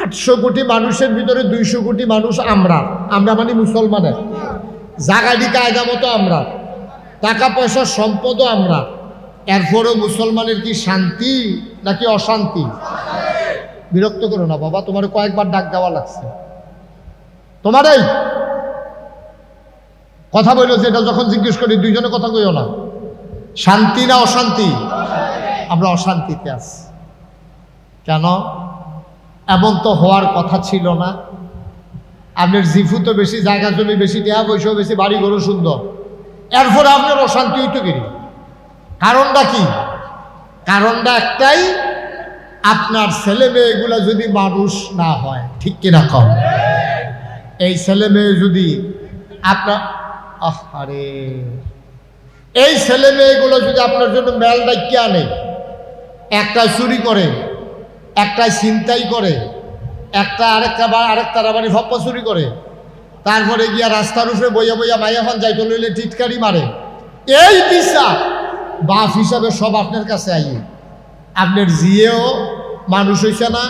আটশো কোটি মানুষের ভিতরে দুইশো কোটি মানুষ আমরা। আমরা মানে মুসলমানের। জাগাডি কায়দা মতো আমরা। টাকা পয়সা সম্পদও আমরা। এরপরও মুসলমানের কি শান্তি নাকি অশান্তি? বিরক্ত করো না বাবা, তোমার কয়েকবার ডাক দেওয়া লাগছে। তোমার! এই কথা বলল যেটা যখন জিজ্ঞেস করি দুইজনে কথা কইও না। শান্তি না অশান্তি? আমরা অশান্তিতে আছি। কেন? এমন তো হওয়ার কথা ছিল না। আপনার জিফু তো বেশি, জায়গা জমি বেশি দেহা পয়সাও বেশি বাড়ি ঘরও সুন্দর। এরপরে আপনার অশান্তি হইতো কিনি কারণটা কি? কারণটা একটাই, আপনার ছেলে মেয়েগুলো যদি মানুষ না হয়, ঠিক কিনা কম এই ছেলে মেয়ে যদি আপনার আরে। এই ছেলে মেয়েগুলো যদি আপনার জন্য মেল ডাইকে আনে একটা চুরি করে একটা ছিনতাই করে, একটা আরেকটা বা আরেকটা রাবানি ফপ্পা চুরি করে। তারপরে গিয়া রাস্তার উপরে বইয়া বইয়া মাইয়া ফান যাইতে লইলে টিটকারি মারে। এই দিশা বাপ হিসাবে সব আপনার কাছে আইয়ে। আপনার জিয়েও মানুষ হইছে না,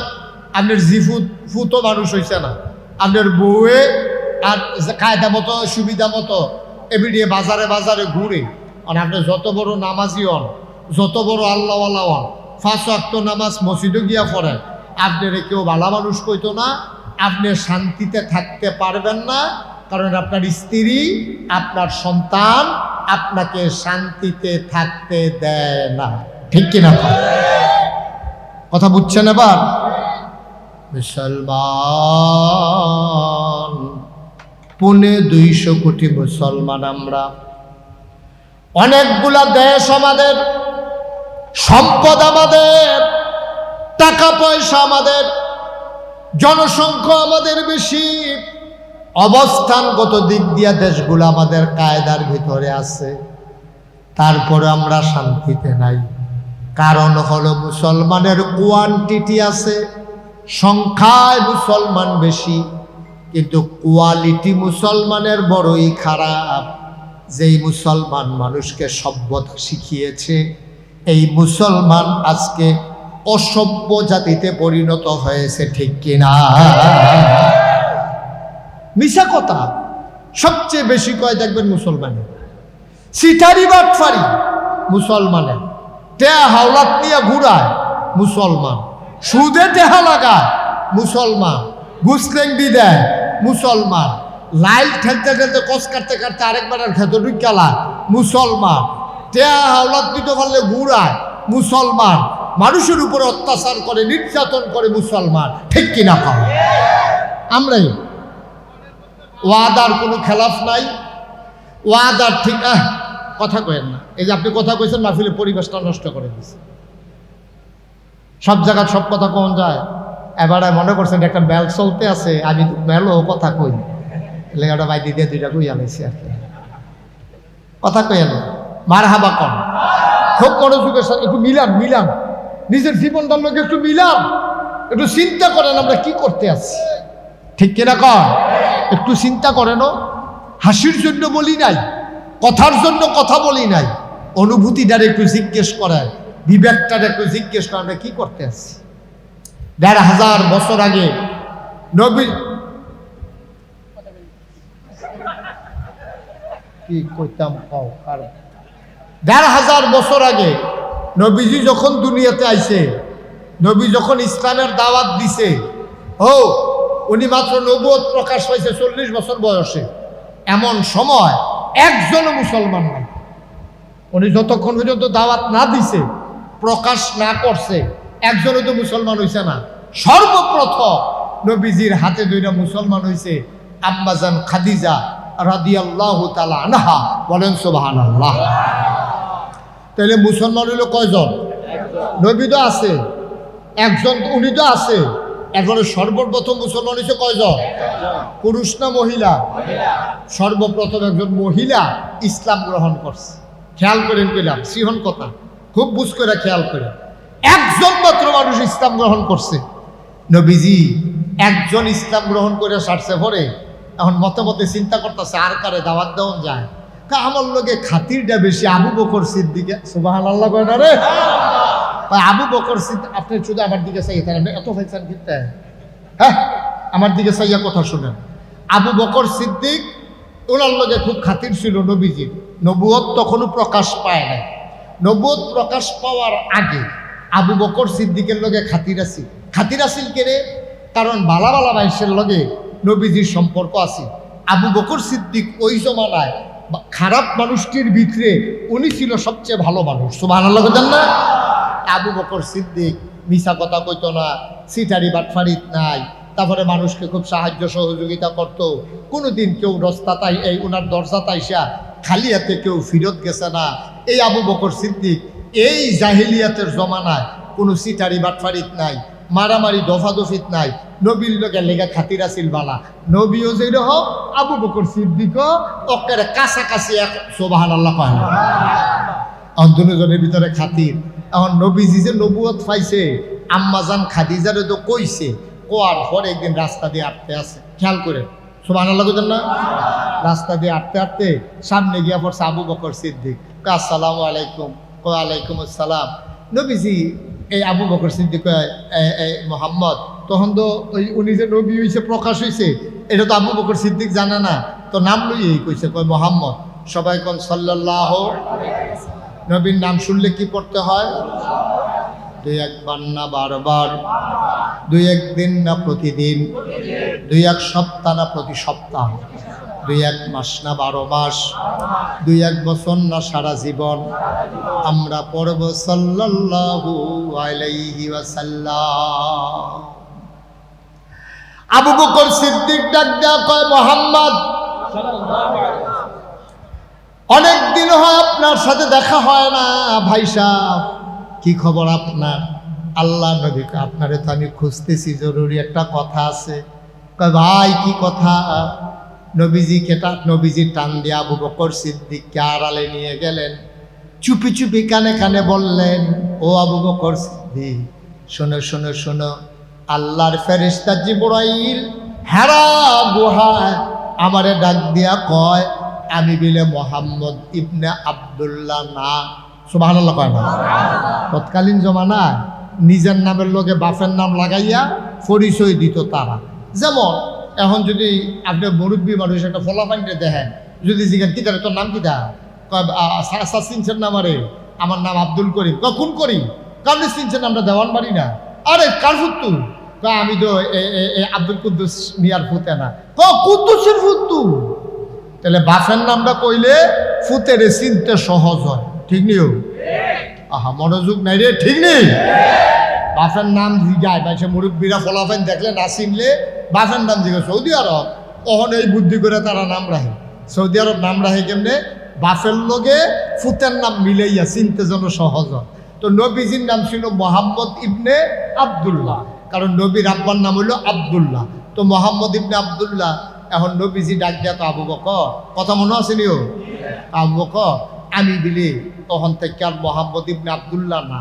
আপনার জিফু ফুতো মানুষ হইছে না। আপনার বউয়ে আর কায়দা মতো, সুবিধা মতো এবিডিয়ে বাজারে বাজারে ঘুরে। আর আপনি যত বড় নামাজি হন, যত বড় আল্লাহওয়ালা হন ফাঁস আক্ত নামাজ মসজিদে গিয়া পড়েন। আপনার কেউ ভালো মানুষ কইতো না, আপনি শান্তিতে থাকতে পারবেন না, কারণ আপনার স্ত্রী, আপনার সন্তান আপনাকে শান্তিতে থাকতে দেয় না। ঠিক কিনা? কথা বুঝছেন এবার? মুসলমান, পুনে দুইশো কোটি মুসলমান আমরা। অনেকগুলা দেশ আমাদের সম্পদ আমাদের, টাকা পয়সা আমাদের, জনসংখ্যা আমাদের বেশি। অবস্থানগত দিক দিয়া দেশগুলো আমাদের কায়দার ভিতরে আছে। তারপরে আমরা শান্তিতে নাই। কারণ হলো মুসলমানের কোয়ান্টিটি আছে, সংখ্যায় মুসলমান বেশি, কিন্তু কোয়ালিটি মুসলমানের বড়ই খারাপ। যেই মুসলমান মানুষকে সভ্যতা শিখিয়েছে এই মুসলমান আজকে অসভ্য জাতিতে পরিণত হয়েছে, ঠিক কিনা? মিশা কথা। সবচেয়ে বেশি কয় দেখবেন মুসলমানের সিটারি বাটফারি মুসলমানের টেহা হাওলাত নিয়ে ঘুরায় মুসলমান। সুদে টেহা লাগায় মুসলমান। ঘুসলেংডি দেয় মুসলমান। লাইল ঠেলতে ঠেলতে কস কাটতে কাটতে আরেকবার আর খেতে ঢুকালা মুসলমান। টেহা হাওলাত দিতে পারলে ঘুরায় মুসলমান। মানুষের উপরে অত্যাচার করে নির্যাতন করে মুসলমান। ঠিক কিনা খাওয়া আমরাই। ওয়াদার কোনো খেলাফ নাই। ওয়াদার ঠিক আহ, কথা কয়েন না। এই যে আপনি কথা কইছেন মাহফিলের পরিবেশটা নষ্ট করে দিচ্ছে সব জায়গায় সব কথা কম যায়। এবারে মনে করছেন একটা মেল চলতে আছে আমি মেলও কথা কই। লেখাটা বাইদি দিয়ে দুইটা কই আলাইছি আর কি। কথা কইেন না। মার হাবা কম। খুব মনোযোগের সাথে, একটু মিলান মিলান। নিজের জীবনটার লোক একটু মিলান। একটু চিন্তা করেন আমরা কি করতে আছি। ঠিক কিনা কর একটু চিন্তা করেন হাসির জন্য বলি নাই, কথার জন্য কথা বলি নাই। অনুভূতিটার একটু জিজ্ঞেস করেন, বিবেকটার একটু জিজ্ঞেস করেন, আমরা কি করতে আছি। দেড় হাজার বছর আগে নবী কি কইতাম কও, কার দেড় হাজার বছর আগে নবীজি যখন দুনিয়াতে আইছে, নবী যখন ইসলামের দাওয়াত দিছে, ও, উনি মাত্র নবুয়ত প্রকাশ পাইছে চল্লিশ বছর বয়সে। এমন সময় একজনও মুসলমান নাই। উনি যতক্ষণ পর্যন্ত দাওয়াত না দিছে, প্রকাশ না করছে, একজনও তো মুসলমান হইছে না। সর্বপ্রথম নবীজির হাতে দুইটা মুসলমান হইছে আম্মাজান খাদিজা রাদিয়াল্লাহু তালা আনহা, বলেন সুবহানাল্লাহ। তাহলে মুসলমান হইল কয়জন? নবী তো আছে। একজন, উনি তো আছে। এরপরে সর্বপ্রথম মুসলমান হয়েছে কয়জন? পুরুষ না মহিলা? সর্বপ্রথম একজন মহিলা ইসলাম গ্রহণ করছে। খেয়াল করেন কইলাম, সিহন কথা। খুব বুঝ করে খেয়াল করে একজন মাত্র মানুষ ইসলাম গ্রহণ করছে। নবীজি, একজন ইসলাম গ্রহণ করে সারছে পরে এখন মতে মতে চিন্তা করতেছে, আর কারে দাওয়াত দেওয়া যায়? আমার লোকে খাতিরটা বেশি আবু বকর সিদ্দিকে সুবাহ আল্লাহ কয় না রে? আবু বকর সিদ্দিক আপনি শুধু আমার দিকে চাই তাহলে এত ফাইসান কিনতে হ্যাঁ আমার দিকে চাইয়া কথা শুনেন। আবু বকর সিদ্দিক ওনার লগে খুব খাতির ছিল নবীজির। নবুয়ত তখনও প্রকাশ পায় নাই। নবুয়ত প্রকাশ পাওয়ার আগে আবু বকর সিদ্দিকের লগে খাতির আছিল খাতির আছিল কেরে কারণ বালা বালা বাইশের লগে নবীজির সম্পর্ক আছে। আবু বকর সিদ্দিক ওই জমানায় খারাপ মানুষটির ভিতরে উনি ছিল সবচেয়ে ভালো মানুষ। ভালো লাগে না? আবু বকর সিদ্দিক মিশা কথা কইতো না, সিটারি বাটফারিত নাই, তারপরে মানুষকে খুব সাহায্য সহযোগিতা করত। কোনোদিন কেউ রস্তা তাই, এই ওনার দরজা তাইসা খালি হাতে কেউ ফিরত গেছে না। এই আবু বকর সিদ্দিক, এই জাহিলিয়াতের জমানায় কোনো সিটারি বাটফারিত নাই, মারামারি, দফাদফিত নাই নবীর লোকে লেগে খাতির আছিল বালা। নবীও যেই হোক আবু বকর সিদ্দিকও অকেরে কাছাকাছি এক সোবাহান আল্লাহ না। এখন দুজনের ভিতরে খাতির। এখন নবীজি যে নবুয়ত পাইছে আম্মাজান খাদিজারে তো কইছে, কোয়ার পরে একদিন রাস্তা দিয়ে আটতে আছে। খেয়াল করে সোবান আল্লাহ কইতেন না? রাস্তা দিয়ে আটতে আটতে সামনে গিয়া পড়ছে আবু বকর সিদ্দিক। আসসালামু আলাইকুম। ওয়ালাইকুম আসসালাম। নবীজি এই আবু বকর সিদ্দিক মোহাম্মদ তখন তো ওই উনি যে নবী হইছে, প্রকাশ হইছে, এটা তো আবু বকর সিদ্দিক জানে না। তো নাম লইয়েই কইছে, কয় মোহাম্মদ। সবাই কোন সাল্লাল্লাহ নবীর নাম শুনলে কি পড়তে হয়? দুই একবার না বারবার, দুই একদিন না প্রতিদিন, দুই এক সপ্তাহ না প্রতি সপ্তাহ, দুই এক মাস না বারো মাস, দুই এক বছর না সারা জীবন। আমরা পড়ব সাল্লাল্লাহু আলাইহি ওয়াসাল্লাম। আবু বকর সিদ্দিক ডাক কয়, মোহাম্মদ, অনেক দিন হয় আপনার সাথে দেখা হয় না, ভাই সাহ। কি খবর আপনার? আল্লাহ নবী, আপনারে তো আমি খুঁজতেছি, জরুরি একটা কথা আছে। ভাই, কি কথা? নবীজি কেটা, নবীজি টান দিয়ে আবু বকর সিদ্দিককে আড়ালে নিয়ে গেলেন। চুপি চুপি কানে কানে বললেন, ও আবু বকর সিদ্দিক, শোনো শোনো শোনো আল্লাহর ফেরেস্তা জিবরাইল হেরা গুহায় আমারে ডাক দিয়া কয় আমি বিলে মোহাম্মদ ইবনে আব্দুল্লাহ না। সুবহানাল্লাহ কয় না? তৎকালীন জমানা নিজের নামের লোকে বাপের নাম লাগাইয়া পরিচয় দিত তারা। যেমন এখন যদি আপনি মুরব্বী মানুষ একটা ফলাফাইনটা দেখেন যদি জিজ্ঞেস কি তোর নাম কি দা চিনছেন না আমারে? আমার নাম আব্দুল করিম। কোন করিম? কারণ চিনছেন আমরা দেওয়ান বাড়ি না। আরে, কার ফুত্তু আমি তো আব্দুল কুদ্দুস মিয়ার ফুতে না। ক, কুদ্দুসের ফুত্তু তাহলে বাপের নামটা কইলে ফুতেরে চিনতে সহজ হয়। ঠিক নিও? আহা, মনোযোগ নাই রে, ঠিক নেই? বাপের নাম জিগায় মানে মুরব্বীরা ফলাফেন দেখলে না চিনলে বাপের নাম জিগে সৌদি আরব, অহন এই বুদ্ধি করে তারা নাম রাখে। সৌদি আরব নাম রাখে কেমনে? বাপের লগে ফুতের নাম মিলাইয়া চিনতে যেন সহজ হয়। তো নবীজির নাম ছিল মোহাম্মদ ইবনে আবদুল্লাহ। কারণ নবীর আব্বার নাম হলো আবদুল্লাহ। তো মোহাম্মদ ইবনে আবদুল্লাহ, এখন নবীজি ডাক দেয়া তো আবু বকর। কথা মনে আছে নিও আবু বকর, আমি বিলি তখন থেকে আর মোহাম্মদ ইবনে আবদুল্লাহ না।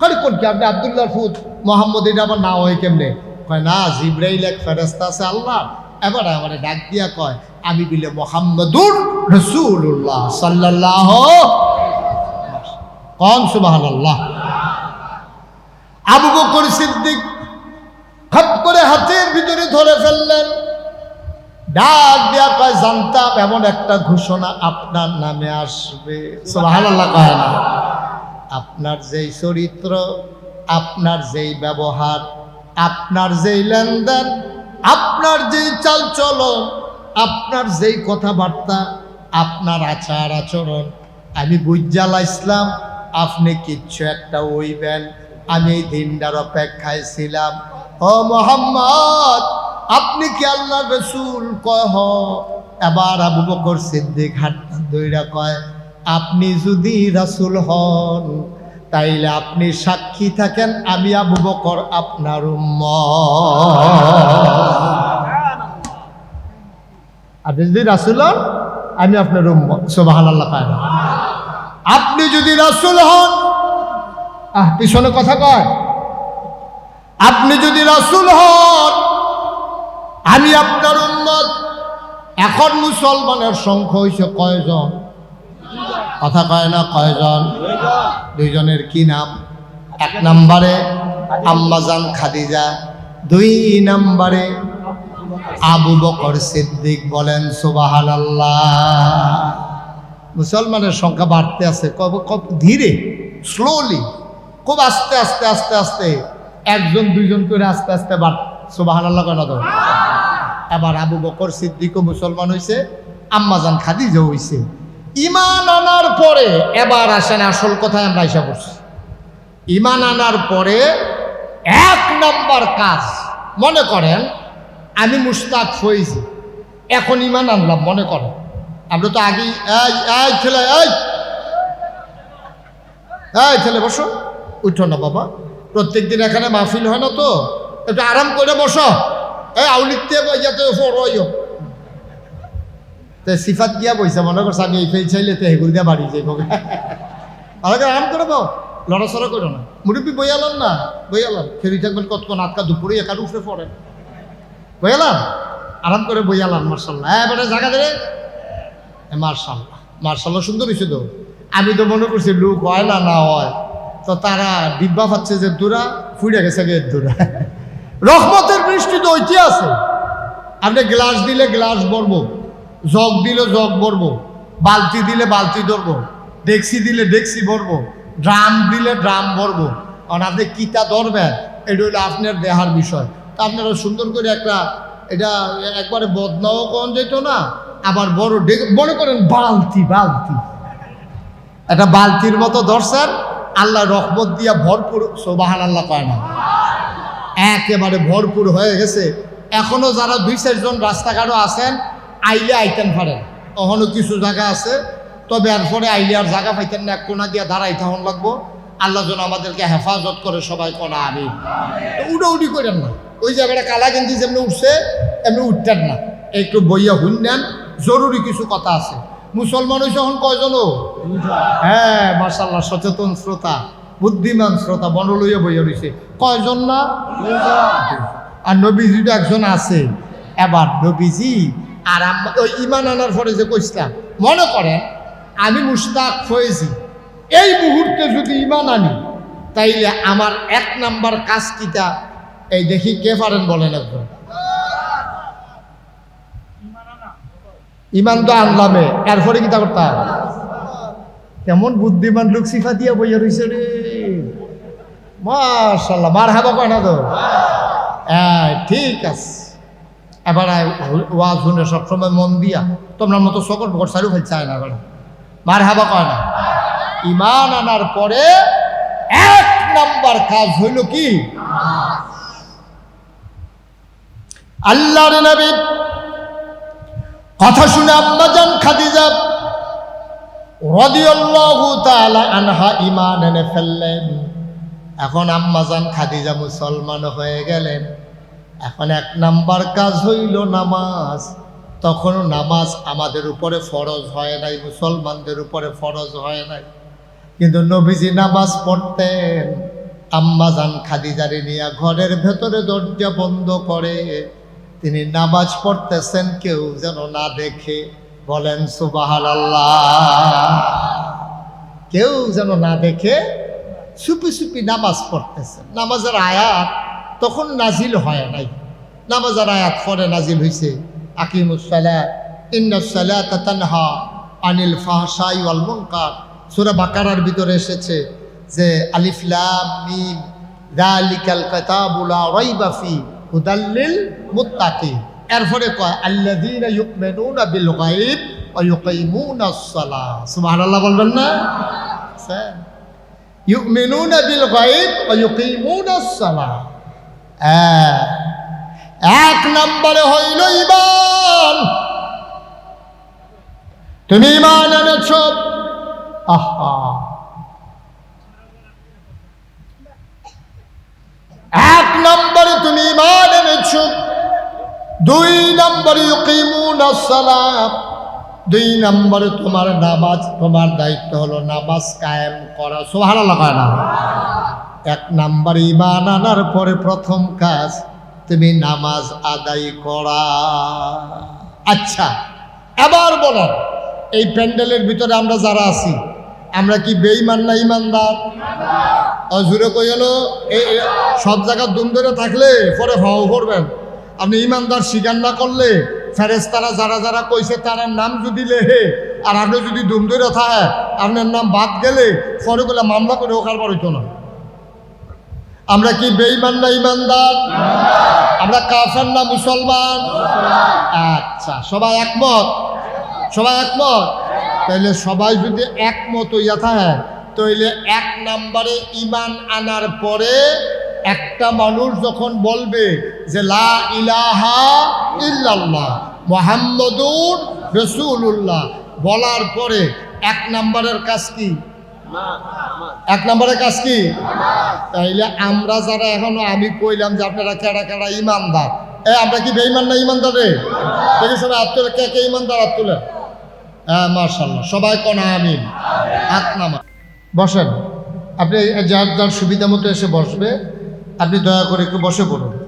কোন কি আপনি আবদুল্লাহর ফুত? মোহাম্মদ এটা আবার না হয় কেমনে? কয়, না, জিব্রাইল এক ফেরেস্তা আছে আল্লাহ এবার আমার ডাক দিয়া কয়, আমি বিলে মোহাম্মদুর রসুল্লাহ সাল্লাল্লাহ কন সুবহানাল্লাহ। আবু বকর সিদ্দিক খপ করে হাতের ভিতরে ধরে ফেললেন। ডাক দিয়া কয় জানতাম এমন একটা ঘোষণা আপনার নামে আসবে। কয় না। আপনার যেই চরিত্র, আপনার যেই ব্যবহার, আপনার যেই লেনদেন, আপনার যেই চালচলন, আপনার যেই কথাবার্তা, আপনার আচার আচরণ, আমি বুঝালা ইসলাম আপনি কিচ্ছু একটা ওইবেন আমি দিনটার অপেক্ষায় ছিলাম। ও মোহাম্মদ, আপনি কি আল্লাহ রসুল? কহ এবার আবু বকর সিদ্দিক হাটটা দইরা কয়, আপনি যদি রাসুল হন, তাইলে আপনি সাক্ষী থাকেন আমি আবু বকর আপনার উম্মত। আপনি যদি রাসুল হন, আমি আপনার উম্মত। সোবাহান আল্লাহ আপনি যদি রাসুল হন আহ, পিছনে কথা কয়। আপনি যদি রাসুল হন, আমি আপনার উম্মত। এখন মুসলমানের সংখ্যা হয়েছে কয়জন? কথা কয় না কয়জন? দুইজনের কি নাম? এক নম্বরে আম্মাজান খাদিজা, দুই নম্বরে আবু বকর সিদ্দিক বলেন সুবাহান মুসলমানের সংখ্যা বাড়তে আছে। কব কব ধীরে স্লোলি খুব আস্তে আস্তে আস্তে আস্তে একজন দুইজন করে আস্তে আস্তে বাড়। তো? আবার আবু বকর সিদ্দিকও মুসলমান হয়েছে আম্মাজান খাদিজা হয়েছে ইমান আনার পরে এবার আসেন আসল কথায় আমরা এসে পড়ছি। ইমান আনার পরে এক নম্বর কাজ মনে করেন আমি মুস্তাক হয়েছি এখন ইমান আনলাম মনে করেন। আমরা তো আগেই এই এই ছেলে এই। এই ছেলে বসো। উঠো না বাবা। প্রত্যেক দিন এখানে মাহফিল হয় না তো। একটু আরাম করে বসো। এই আউলিতে যাতে তো সিফাত গিয়া বইছে, মনে করছে আমি এই ফেল চাইলে তো হেগুল দিয়া বাড়ি যাইব। আমাকে আরাম করে দাও লড়াচড়া করো না। মুরব্বী বইয়ালাম না? বইয়ালাম খেলি থাকবেন কতক্ষণ? আটকা দুপুরে একার উঠে পড়েন বইয়ালাম আরাম করে বইয়ালাম মার্শাল্লাহ হ্যাঁ এবারে জায়গা দেবে মার্শাল্লাহ মার্শাল্লাহ সুন্দর হয়েছে তো আমি তো মনে করছি, লুক হয় না না হয়। তো তারা ডিব্বা পাচ্ছে যে দূরা ফুড়ে গেছে গে দূরা। রহমতের বৃষ্টি তো ঐতি আছে। আপনি গ্লাস দিলে গ্লাস ভরবো, জগ দিলে জগ ভরবো, বালতি দিলে বালতি ধরবো, ডেক্সি দিলে ডেক্সি ভরবো, ড্রাম দিলে ড্রাম ভরবো। কারণ আপনি কিতা ধরবেন, এটা হলো আপনার দেহার বিষয়। তা আপনারা সুন্দর করে একটা, এটা একবারে বদনাও কন যেত না, আবার বড় ডেক মনে করেন বালতি বালতি। একটা বালতির মতো ধরছেন আল্লাহ রহমত দিয়া ভরপুর সোবাহান আল্লাহ কয় না। একেবারে ভরপুর হয়ে গেছে। এখনও যারা দুই চারজন রাস্তাঘাটও আছেন, আইলে আইতেন পারেন এখনও কিছু জায়গা আছে, তবে এরপরে আইলে আর জায়গা পাইতেন না, এক কোনা দিয়া দাঁড়াইতে হন লাগবো। আল্লাহ যেন আমাদেরকে হেফাজত করে সবাই কোনা আমি উডি করেন না। ওই জায়গাটা কালা গেঞ্জি যেমনি উঠছে, এমনি উঠতেন না। একটু বইয়া হুন নেন, জরুরি কিছু কথা আছে। মুসলমান হয়েছে এখন কয়জনও হ্যাঁ মার্শাল্লাহ সচেতন শ্রোতা, বুদ্ধিমান শ্রোতা, বনলইয়া বইয়া রয়েছে কয়জন না? আর নবীজি একজন আছে। এবার নবীজি, আর ইমান আনার পরে যে কইসলাম মনে করেন, আমি মুস্তাক হয়েছি। এই মুহূর্তে যদি ইমান আনি, তাইলে আমার এক নাম্বার কাজ কিটা, এই দেখি কে পারেন বলেন একজন। ইমান তো আনলামে এরপরে কিতা করতাম কেমন বুদ্ধিমান লোক সিফা দিয়া বইয়া রইছে রে। মাশাল্লাহ মার হাবা কয় না তো? হ্যাঁ ঠিক আছে। এবার ওয়াজ শুনে সবসময় মন দিয়া, তোমরা মতো সকল বকর সারু ফেল চায় না এবার। মার হাবা কয় না? ইমান আনার পরে এক নাম্বার কাজ হইল কি? আল্লাহর নবী কথা শুনে আম্মাজান খাদিজা রদিয়াল্লাহু তাআলা আনহা ঈমান এনে ফেললেন। এখন আম্মাজান খাদিজা মুসলমান হয়ে গেলেন। এখন এক নাম্বার কাজ হইল নামাজ। তখনও নামাজ আমাদের উপরে ফরজ হয় নাই, মুসলমানদের উপরে ফরজ হয় নাই। কিন্তু নবীজি নামাজ পড়তেন। আম্মাজান খাদিজারে নিয়ে ঘরের ভেতরে দরজা বন্ধ করে তিনি নামাজ পড়তেছেন কেউ যেন না দেখে। বলেন সুবাহান কেউ যেন না দেখে সুপি সুপি নামাজ পড়তেছেন। নামাজের আয়াত তখন নাজিল হয় নাই। নামাজের আয়াত পরে নাজিল হয়েছে আকিমুসালা ইন্নাসালা তানহা আনিল ফাহসাই ওয়াল মুনকার। সূরা বাকারার ভিতরে এসেছে যে, আলিফ লাম মিম, যালিকাল কিতাবু লা রাইবা হুদাল্লিল মুত্তাকিন। এরপরে কয়, আল্লাযীনা ইউমিনুনা বিল গায়ব ওয়া ইউকিমুনাস সালাহ সুবহানাল্লাহ বলবেন না? স্যার। ইউমিনুনা বিল গায়ব ওয়া ইউকিমুনাস সালাহ হ্যাঁ। এক নম্বরে হইল ইমান তুমি ইমান এনেছ? আহা। এক নম্বরে তুমি দুই নম্বরে দুই নম্বরে তোমার নামাজ, তোমার দায়িত্ব হলো নামাজ কায়েম করা। সুবহানাল্লাহ কয় না। এক নাম্বার ইমান আনার পরে প্রথম কাজ, তুমি নামাজ আদায় করা। আচ্ছা এবার বলেন, এই প্যান্ডেলের ভিতরে আমরা যারা আছি, আমরা কি বেঈমান না ইমানদার জুড়ে কই হলো? এই সব জায়গায় দুম ধরে থাকলে পরে হও করবেন। আপনি ইমানদার স্বীকার না করলে ফেরেস্তারা যারা যারা কইছে তার নাম যদি লেহে আর আপনি যদি দুম ধরে থাকে আপনার নাম বাদ গেলে পরে গুলা মামলা করে ওখার পর হইতো না। আমরা কি বেঈমান না ইমানদার? আমরা কাফের না মুসলমান? আচ্ছা সবাই একমত? সবাই একমত? তাইলে সবাই যদি একমত হইয়া থাকে তাইলে এক নম্বরে ইমান আনার পরে একটা মানুষ যখন বলবে যে লা ইলাহা ইল্লাল্লাহ, মোহাম্মদুর রসুল্লাহ বলার পরে এক নম্বরের কাজ কি? এক নম্বরের কাজ কি? তাইলে আমরা যারা এখনও, আমি কইলাম যে আপনারা কেডা কেডা ইমানদার। এ, আমরা কি বেঈমান না ইমানদার রে? সবাই হাত কে কে ইমানদার হাত হ্যাঁ মার্শাল্লাহ সবাই কোন আমিন? হাত নামা বসেন, আপনি যার যার সুবিধা মতো এসে বসবে আপনি দয়া করে একটু বসে পড়ুন।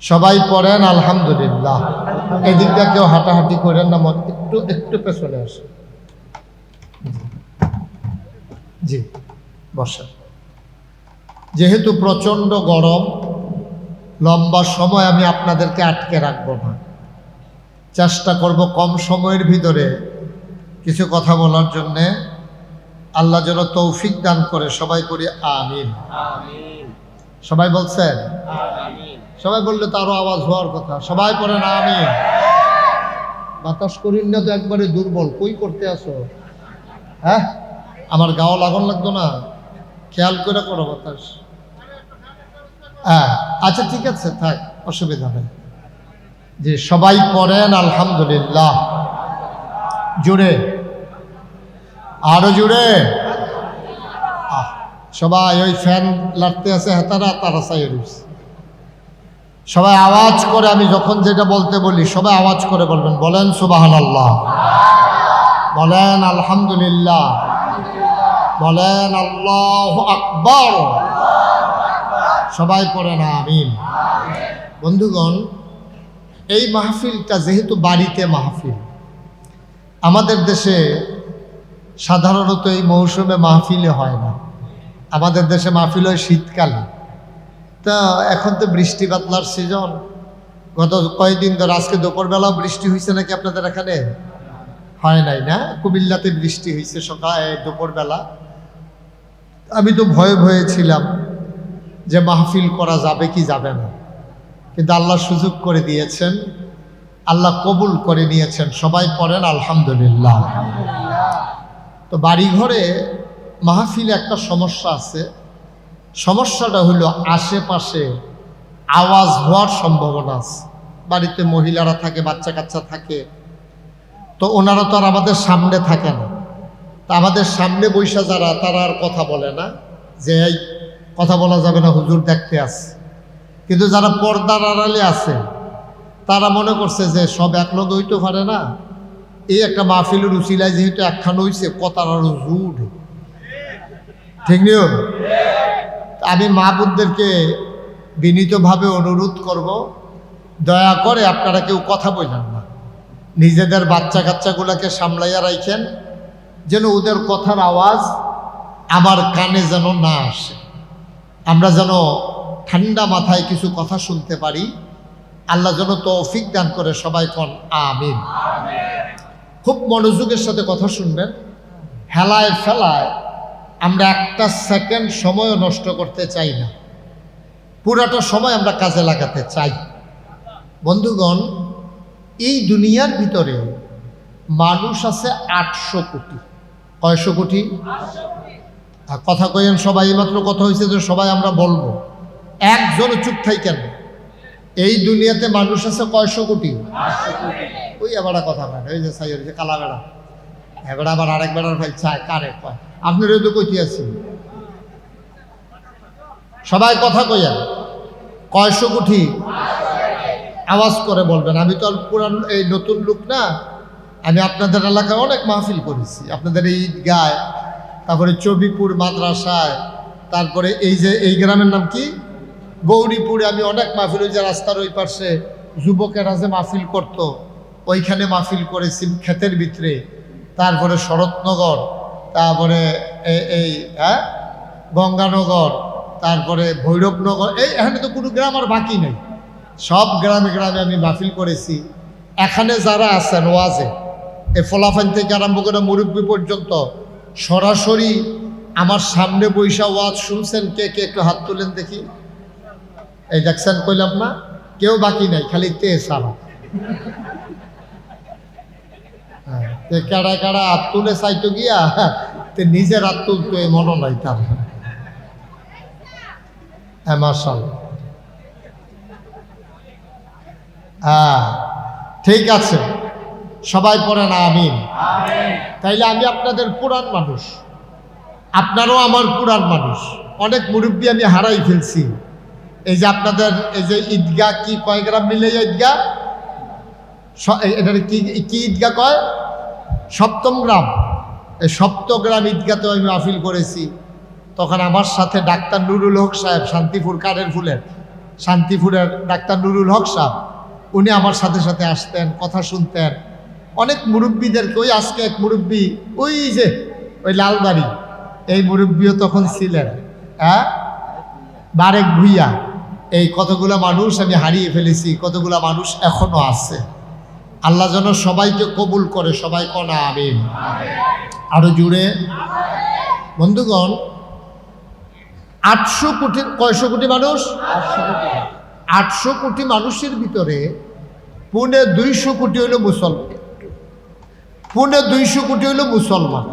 সবাই পড়েন, আলহামদুলিল্লাহ। এদিক দিয়ে কেউ হাঁটাহাঁটি করেন না মত একটু একটু পেছনে আসে। জি, বসেন। যেহেতু প্রচণ্ড গরম, লম্বা সময় আমি আপনাদেরকে আটকে রাখব না। চেষ্টা করব কম সময়ের ভিতরে কিছু কথা বলার জন্যে। আল্লাহ যেন তৌফিক দান করে সবাই করি আমিন। সবাই বলছেন সবাই বললে তারও আওয়াজ হওয়ার কথা। সবাই পড়েন আমিন। বাতাস করিন না তো একবারে দুর্বল। কই করতে আসো হ্যাঁ? আমার গাও লাগন লাগতো না? খেয়াল করে করো বাতাস। হ্যাঁ আচ্ছা ঠিক আছে থাক অসুবিধা নেই। যে সবাই পড়েন আলহামদুলিল্লাহ। জুড়ে আরও জুড়ে সবাই ওই ফ্যান লাগতে আছে, হেতারা, তারা চাই সবাই আওয়াজ করে, আমি যখন যেটা বলতে বলি, সবাই আওয়াজ করে বলবেন, বলেন সুবাহান আল্লাহ বলেন আলহামদুলিল্লাহ। বলেন আল্লাহ আকবর। সবাই পড়ে না আমিন। বন্ধুগণ, এই মাহফিলটা যেহেতু বাড়িতে মাহফিল, আমাদের দেশে সাধারণত এই মৌসুমে মাহফিলে হয় না। আমাদের দেশে মাহফিল হয় শীতকালে। তা এখন তো বৃষ্টি বাতলার সিজন গত কয়েকদিন ধরে আজকে দুপুরবেলাও বৃষ্টি হয়েছে নাকি আপনাদের এখানে? হয় নাই না? কুমিল্লাতে বৃষ্টি হয়েছে সকালে, দুপুরবেলা। আমি তো ভয়ে ভয়ে ছিলাম যে মাহফিল করা যাবে কি যাবে না। কিন্তু আল্লাহ সুযোগ করে দিয়েছেন। আল্লাহ কবুল করে নিয়েছেন। সবাই পড়েন আলহামদুলিল্লাহ। তো বাড়িঘরে মাহফিলে একটা সমস্যা আছে। সমস্যাটা হলো আশেপাশে আওয়াজ হওয়ার সম্ভাবনা আছে। বাড়িতে মহিলারা থাকে বাচ্চা কাচ্চা থাকে। তো ওনারা তো আর আমাদের সামনে থাকে না। তা আমাদের সামনে বৈশা যারা, তারা আর কথা বলে না। যে এই কথা বলা যাবে না, হুজুর দেখতে আসে কিন্তু যারা পর্দার আড়ালে আছে, তারা মনে করছে যে সব এক লোক হইতে পারে না। এই একটা মাহফিলের উচিলায় যেহেতু একখান হইছে, কথার আরও জুড় ঠিক নিও আমি মা বোনদেরকে বিনীতভাবে অনুরোধ করব, দয়া করে আপনারা কেউ কথা বোঝান না। নিজেদের বাচ্চা কাচ্চাগুলোকে সামলাইয়া রাখেন যেন ওদের কথার আওয়াজ আমার কানে যেন না আসে। আমরা যেন ঠান্ডা মাথায় কিছু কথা শুনতে পারি। আল্লাহ যেন তৌফিক দান করে সবাই কন আমিন। খুব মনোযোগের সাথে কথা শুনবেন। হেলায় ফেলায় আমরা একটা সেকেন্ড সময়ও নষ্ট করতে চাই না। পুরাটা সময় আমরা কাজে লাগাতে চাই। বন্ধুগণ, এই দুনিয়ার ভিতরে মানুষ আছে আটশো কোটি। কয়শো কোটি? কথা কইেন সবাই এইমাত্র কথা হয়েছে যে সবাই আমরা বলব। একজন চুপ থাই কেন? এই দুনিয়াতে মানুষ আছে কয়শো কোটি? ওই আবার কথা বেড়া ওই যে সাইয়ের যে কালা বেড়া। এবার আবার আরেক বেড়ার ভাই চায় কারে? কয়? আপনারও তো কইতে আছি। সবাই কথা কইয়া কয়শো কোটি? আওয়াজ করে বলবেন। আমি তো আর পুরান এই নতুন লোক না। আমি আপনাদের এলাকায় অনেক মাহফিল করেছি। আপনাদের এই ঈদগায় তারপরে চবিপুর মাদ্রাসায় তারপরে এই যে এই গ্রামের নাম কি? গৌরীপুরে আমি অনেক মাহফিল ওই যে রাস্তার ওই পাশে যুবকেরা যে মাহফিল করত, ওইখানে মাহফিল করেছি ক্ষেতের ভিতরে, তারপরে শরৎনগর, তারপরে এই হ্যাঁ? গঙ্গানগর, তারপরে ভৈরবনগর, এই এখানে তো কোনো গ্রাম আর বাকি নেই। সব গ্রামে গ্রামে আমি মাহফিল করেছি। এখানে যারা আছেন ওয়াজে এই ফলাফান থেকে আরম্ভ করে মুরব্বী পর্যন্ত, সরাসরি আমার সামনে বৈশা ওয়াজ শুনছেন কে কে, একটু হাত তুলেন দেখি। এই দেখছেন কইলাম না কেউ বাকি নাই খালি তে সারা। হ্যাঁ, তে কারা কারা হাত তুলে চাইতো গিয়া তে নিজের হাত তুলতো এ মনে নাই তার। হ্যাঁ মার্শাল হ্যাঁ ঠিক আছে। সবাই পড়ে না আমিন। তাইলে আমি আপনাদের পুরান মানুষ। আপনারও আমার পুরান মানুষ। অনেক মুরব্বী আমি হারাই ফেলছি। এই যে আপনাদের, এই যে ঈদগাহ কি কয় গ্রাম মিলে ঈদগাহ? স- এ- এটার কি কি ঈদগাহ কয়? সপ্তম গ্রাম। এই সপ্তগ্রাম ঈদগাতেও আমি আফিল করেছি। তখন আমার সাথে ডাক্তার নুরুল হক সাহেব, শান্তিপুর কারের ফুলের, শান্তিপুরের ডাক্তার নুরুল হক সাহেব, উনি আমার সাথে সাথে আসতেন, কথা শুনতেন। অনেক মুরব্বীদেরকে, ওই আজকে এক মুরব্বী, ওই যে, ওই লালবাড়ি, এই মুরব্বীও তখন ছিলেন হ্যাঁ? বারেক ভুইয়া। এই কতগুলো মানুষ আমি হারিয়ে ফেলেছি, কতগুলো মানুষ এখনও আছে। আল্লাহ যেন সবাইকে কবুল করে, সবাই কনা আমিন। আরও জুড়ে। বন্ধুগণ, আটশো কোটি, কয়শো কোটি মানুষ? আটশো কোটি মানুষের ভিতরে পুনে দুইশো কোটি হইল মুসলমান। পুনে দুইশো কোটি হইল মুসলমান।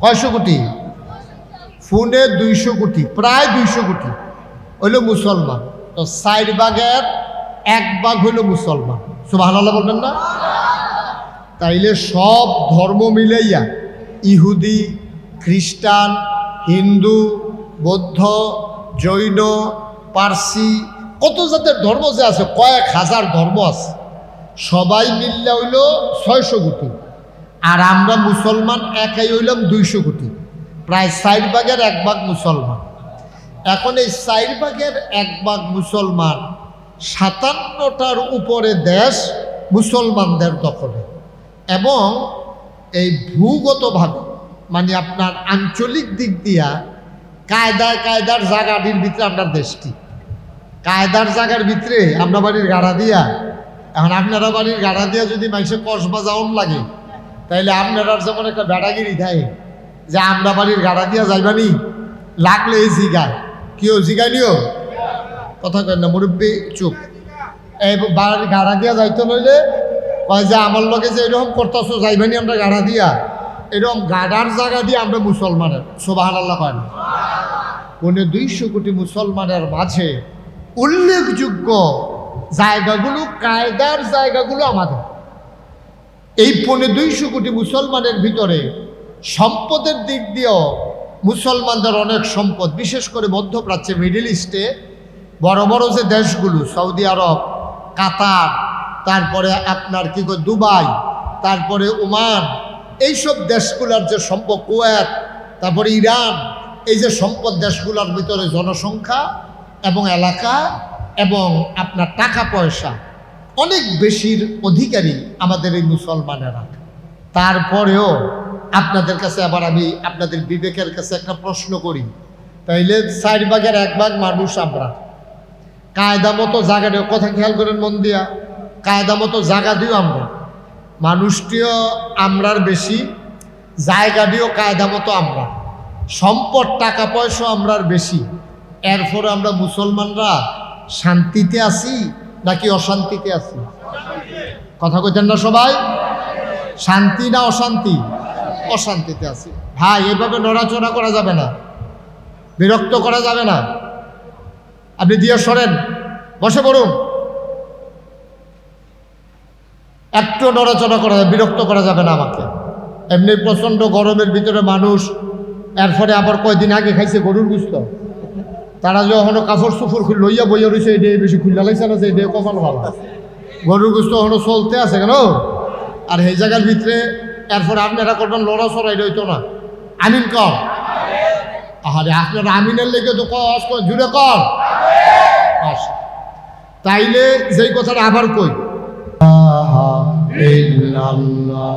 কয়শো কোটি? পুনে দুইশো কোটি, প্রায় দুইশো কোটি। হইল মুসলমান। তো সাইড বাগের এক ভাগ হইল মুসলমান। সুবাহ বলবেন না? তাইলে সব ধর্ম মিলাইয়া ইহুদি, খ্রিস্টান, হিন্দু, বৌদ্ধ, জৈন, পার্সি, কত জাতের ধর্ম যে আছে, কয়েক হাজার ধর্ম আছে, সবাই মিললে হইল ছয়শো কোটি। আর আমরা মুসলমান একাই হইলাম দুইশো কোটি। প্রায় ষাট ভাগের এক ভাগ মুসলমান। এখন এই ষাট ভাগের এক ভাগ মুসলমান, সাতান্নটার উপরে দেশ মুসলমানদের দখলে। এবং এই ভূগতভাবে মানে আপনার আঞ্চলিক দিক দিয়া কায়দায় কায়দার জায়গাটির ভিতরে আপনার দেশটি। কায়দার জায়গার ভিতরে আমরা বাড়ির গাড়া দিয়া, এখন আপনারা বাড়ির গাড়া দিয়া যদি মানুষে কসবা যাওন লাগে, তাইলে আপনারা যেমন একটা বেড়াগিরি দেয়, যে আমরা বাড়ির গাড়া দিয়া যাইবানি, লাগলে এই জিগায়। কেউ জিগাই নিও। কথা কয় না মুরব্বী চুপ। এই বাড়ির গাড়া দিয়া যাইতে লইলে কয় যে আমার লগে যে এরকম করতেছো যাইবানি আমরা গাড়া দিয়া। এরকম গাড়ার জায়গা দিয়ে আমরা মুসলমানের সোবাহান আল্লাহ কয় না। পৌনে দুইশো কোটি মুসলমানের মাঝে উল্লেখযোগ্য জায়গাগুলো, কায়দার জায়গাগুলো আমাদের। এই পৌনে দুইশো কোটি মুসলমানের ভিতরে সম্পদের দিক দিয়েও মুসলমানদের অনেক সম্পদ, বিশেষ করে মধ্যপ্রাচ্যে, মিডিল ইস্টে, বড় বড় যে দেশগুলো, সৌদি আরব, কাতার, তারপরে আপনার কি কয়, দুবাই, তারপরে ওমান, এইসব দেশগুলোর যে সম্পদ, কুয়েত, তারপরে ইরান, এই যে সম্পদ দেশগুলোর ভিতরে জনসংখ্যা এবং এলাকা এবং আপনার টাকা পয়সা, অনেক বেশির অধিকারী আমাদের এই মুসলমানেরা। তারপরেও আপনাদের কাছে আবার আমি আপনাদের বিবেকের কাছে একটা প্রশ্ন করি। তাইলে চার ভাগের এক ভাগ মানুষ আমরা। কায়দা মতো জায়গা দিও কথা খেয়াল করেন মন দিয়া। কায়দা মতো জায়গা দিও আমরা। মানুষটিও আমরার বেশি, জায়গা দিও কায়দা মতো আমরা। সম্পদ, টাকা, পয়সা আমরার বেশি। এরপরে আমরা মুসলমানরা শান্তিতে আছি নাকি অশান্তিতে আছি? কথা কইতেন না সবাই? শান্তি না অশান্তি? অশান্তিতে আছি। ভাই, এভাবে নড়াচড়া করা যাবে না। বিরক্ত করা যাবে না। আপনি দিয়ে সরেন। বসে পড়ুন। একটু নড়াচড়া করা যাবে, বিরক্ত করা যাবে না আমাকে। এমনি প্রচণ্ড গরমের ভিতরে মানুষ, এরপরে আবার কয়দিন আগে খাইছে গরুর গুস্ত। তারা যখন কাপড় সুফুর লইয়া বইয়া রয়েছে এটাই বেশি খুললা লাগছে না যে এটাই কপাল ভালো। গরুর গুস্ত এখনও চলতে আছে কেন? আর এই জায়গার ভিতরে এরপরে আপনারা করবেন লড়াচড়া এটা হইতো না। আমিন কর আরে আপনার আমিনের লেগে তো কস জুড়ে কর আচ্ছা। তাইলে যেই কথাটা আবার কই ইল্লাল্লাহ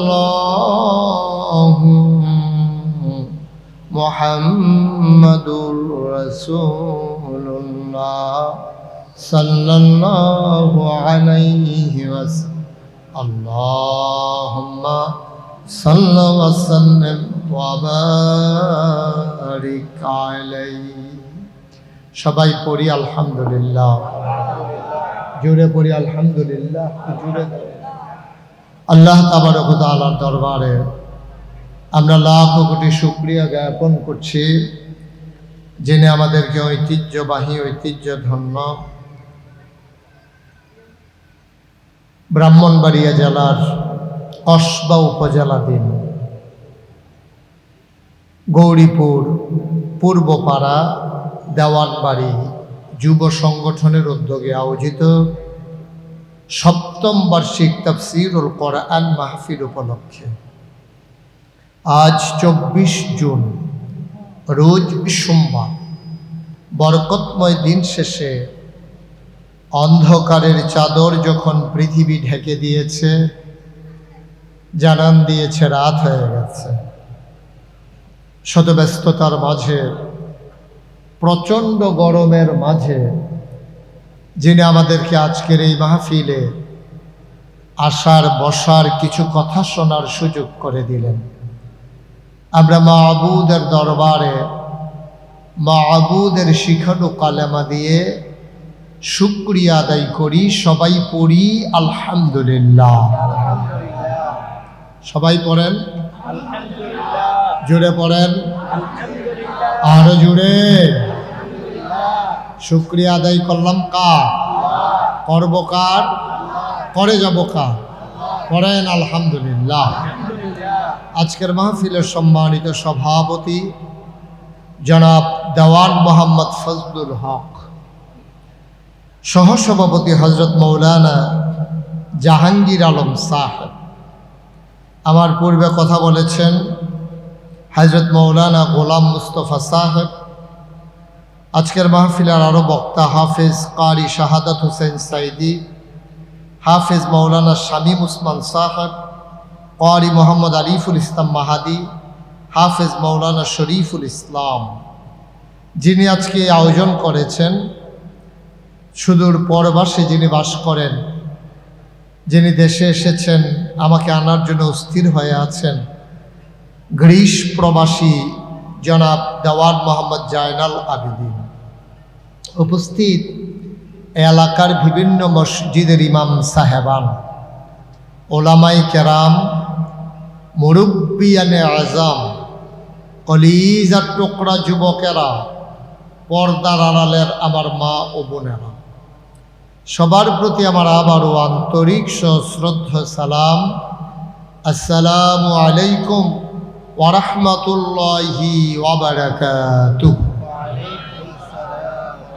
মোহাম্মদুর রসুল্লাহ সাল্লাল্লাহু আলাইহি ওয়াসাল্লাম। আল্লাহুম্মা সাল্লি ওয়া সাল্লিম ওয়া বারিক আলাইহি। সবাই পড়ি আলহামদুলিল্লাহ। জোরে পড়ি আলহামদুলিল্লাহ জোরে আল্লাহ তাবারক তাআলার দরবারে আমরা লাখ কোটি শুক্রিয়া জ্ঞাপন করছি যিনি আমাদেরকে ঐতিহ্যবাহী ঐতিহ্য ধন্য ব্রাহ্মণবাড়িয়া জেলার কসবা উপজেলা দিন, গৌরীপুর, পূর্বপাড়া দেওয়ানবাড়ি যুব সংগঠনের উদ্যোগে আয়োজিত সপ্তম বার্ষিক তফসিরুল কোরআন মাহফিল উপলক্ষে। আজ চব্বিশ জুন, রোজ সোমবার। বরকতময় দিন শেষে অন্ধকারের চাদর যখন পৃথিবী ঢেকে দিয়েছে, জানান দিয়েছে রাত হয়ে গেছে। শত ব্যস্ততার মাঝে, প্রচণ্ড গরমের মাঝে, যিনি আমাদেরকে আজকের এই মাহফিলে আসার বসার কিছু কথা শোনার সুযোগ করে দিলেন। আমরা মা আবুদের দরবারে মা আবুদের শিখানো কালেমা দিয়ে শুক্রিয়া আদায় করি সবাই পড়ি আলহামদুলিল্লাহ। সবাই পড়েন? জুড়ে পড়েন? আরও জুড়ে শুক্রিয়া আদায় করলাম কার? করব কার? করে যাব কার? পড়েন আলহামদুলিল্লাহ। আজকের মাহফিলের সম্মানিত সভাপতি জনাব দেওয়ান মোহাম্মদ ফজলুল হক, সহসভাপতি হজরত মৌলানা জাহাঙ্গীর আলম সাহেব। আমার পূর্বে কথা বলেছেন হজরত মৌলানা গোলাম মুস্তফা সাহেব। আজকের মাহফিলার আরও বক্তা হাফেজ কারি শাহাদাত হোসেন সাইদি, হাফেজ মৌলানা শামীম উসমান সাহেব কারি মোহাম্মদ আরিফুল ইসলাম মাহাদি হাফেজ মৌলানা শরীফুল ইসলাম যিনি আজকে আয়োজন করেছেন, সুদূর পরবাসে যিনি বাস করেন, যিনি দেশে এসেছেন, আমাকে আনার জন্য অস্থির হয়ে আছেন, গ্রীস প্রবাসী জনাব দেওয়ান মোহাম্মদ জায়নাল আবিদিন। উপস্থিত এলাকার বিভিন্ন মসজিদের ইমাম সাহেবান ওলামাই কেরাম মুরব্বিয়ানে আজাম কলিজার টুকরা যুবকেরা, পর্দার আড়ালের আমার মা ও বোনেরা। সবার প্রতি আমার আবারও আন্তরিক সশ্রদ্ধ সালাম। আসসালামু আলাইকুম ওরহমতুল্লাহি ওবরাকাতুহ